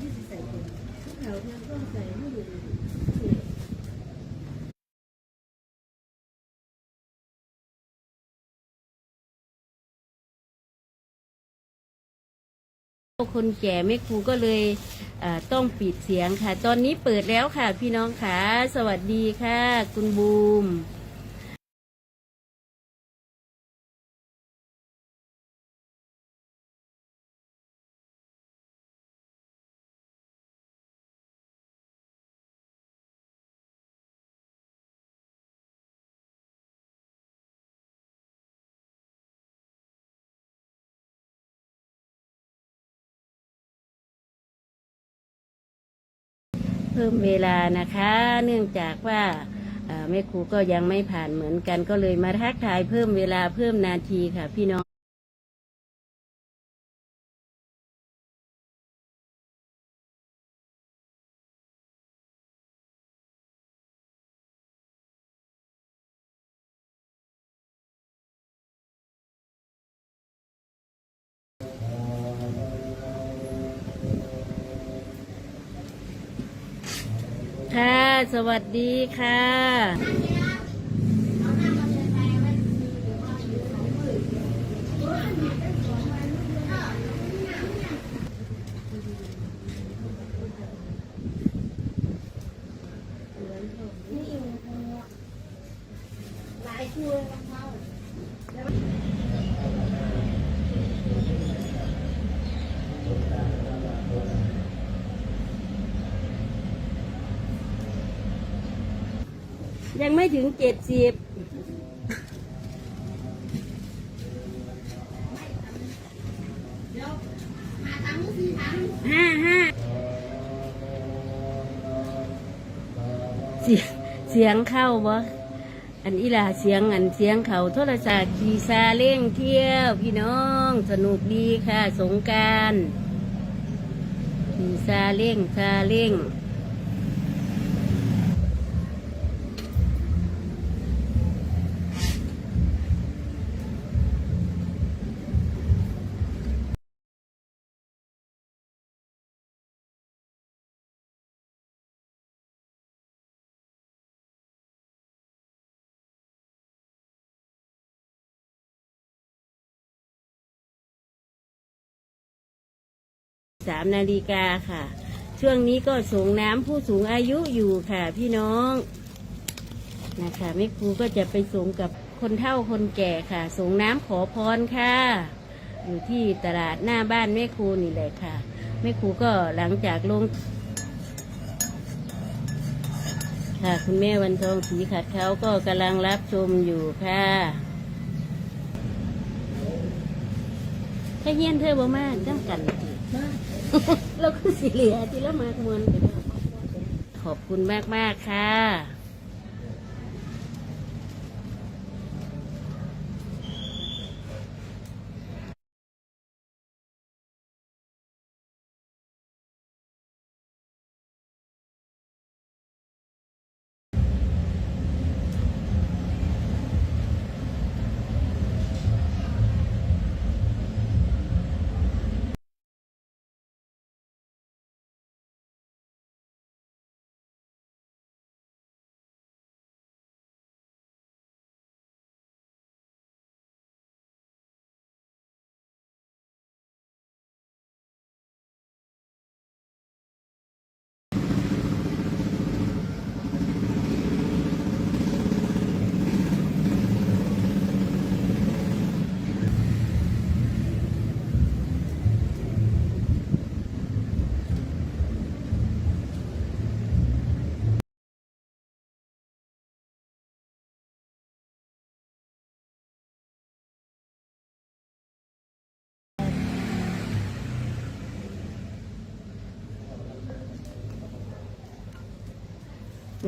ที่สิใส่เป็นเขาทางก็ใส่ให้ดูคนแก่แม่ครูก็เลยต้องปิดเสียงค่ะ ตอนนี้เปิดแล้วค่ะพี่น้องค่ะ สวัสดีค่ะ คุณบูม พิ่มเวลานะคะ เนื่องจากว่าแม่ครูก็ยังไม่ผ่านเหมือนกันก็เลยมาทักทายเพิ่มเวลาเพิ่มนาทีค่ะพี่น้อง สวัสดีค่ะ ยังไม่ถึงเจ็ดสิบห้าห้าเสียงเสียงเข้าบ่อันอีหลาเสียงอันเสียงเขาโทรศัพท์ขี่ซาเล่งเที่ยว พี่น้องสนุกดีค่ะ สงกรารขี่ซาเล่งซาเล่ง สามนาฬิกาค่ะ ช่วงนี้ก็ส่งน้ำผู้สูงอายุอยู่ค่ะ พี่น้องนะคะแม่ครูก็จะไปส่งกับคนเฒ่าคนแก่ค่ะ ส่งน้ำขอพรค่ะ อยู่ที่ตลาดหน้าบ้านแม่ครูนี่แหละค่ะแม่ครูก็หลังจากลง ค่ะคุณแม่วันทองสีขัดเขาก็กำลังรับชมอยู่ค่ะถ้าเฮียนเธอบ่มากจังกัน เราคือสีเหลือที่ละมากมวนกันขอบคุณมากมากค่ะ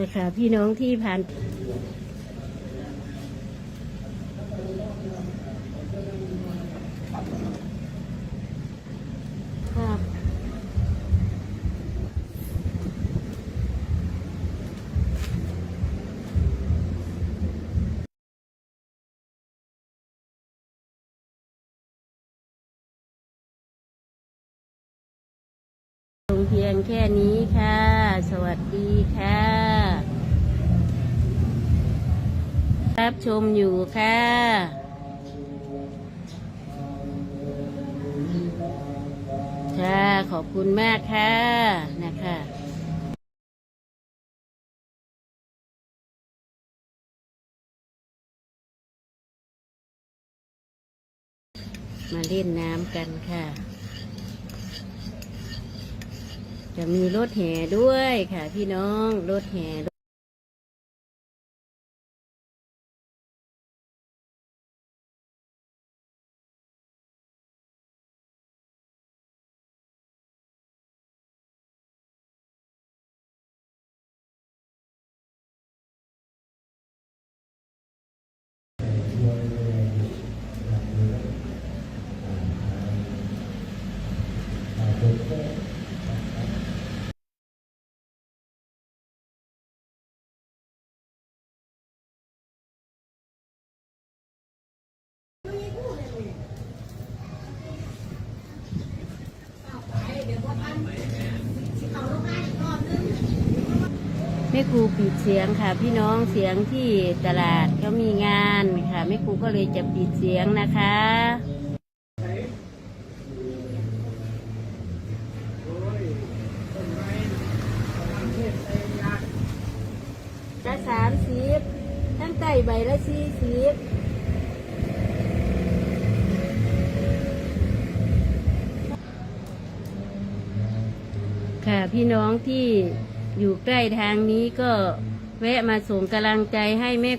นะคะพี่น้องที่ผ่านครับงแค่นี้ค่ะ รับชมอยู่ค่ะค่ะขอบคุณมากค่ะนะคะมาเล่นน้ำกันค่ะ จะมีรถแห่ด้วยค่ะพี่น้อง รถแห่ แม่ครูปิดเสียงค่ะ พี่น้องเสียงที่ตลาดเขามีงานค่ะแม่ครูก็เลยจะปิดเสียงนะคะละสามสิบทั้งไต่ใบละสี่สิบค่ะพี่น้องที่ อยู่ใกล้ทางนี้ก็แวะมาส่งกำลังใจให้แม่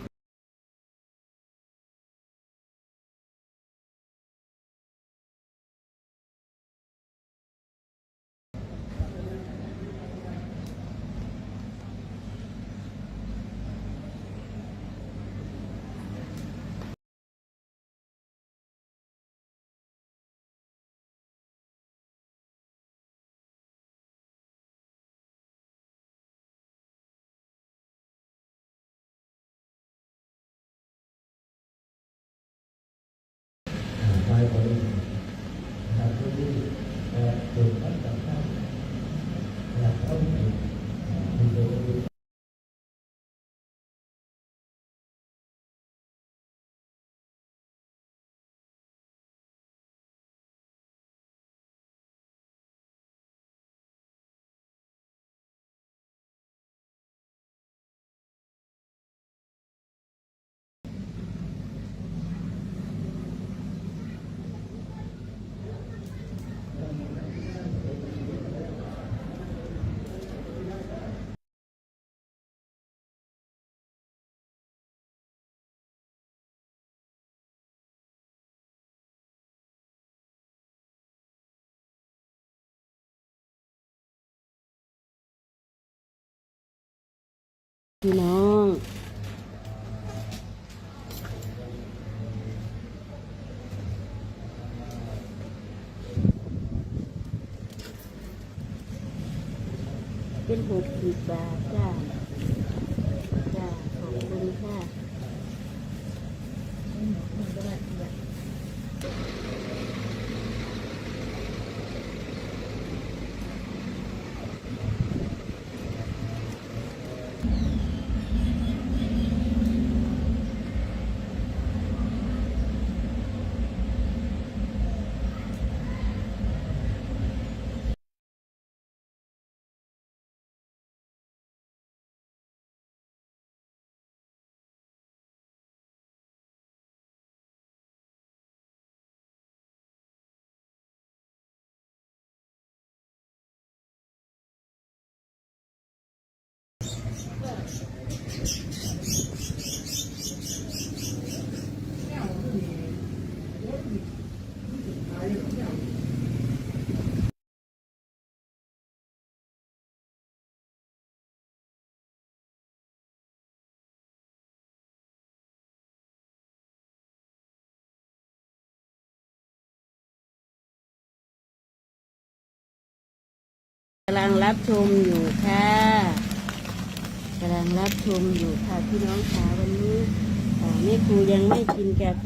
พี่น้อง เป็นหกสิบบาทจ้าจ้ ขอบคุณค่ะ กำลังรับชมอยู่ค่ะกำลังรับชมอยู่ค่ะพี่น้องคะวันนี้แม่ครูยังไม่กินกาแฟ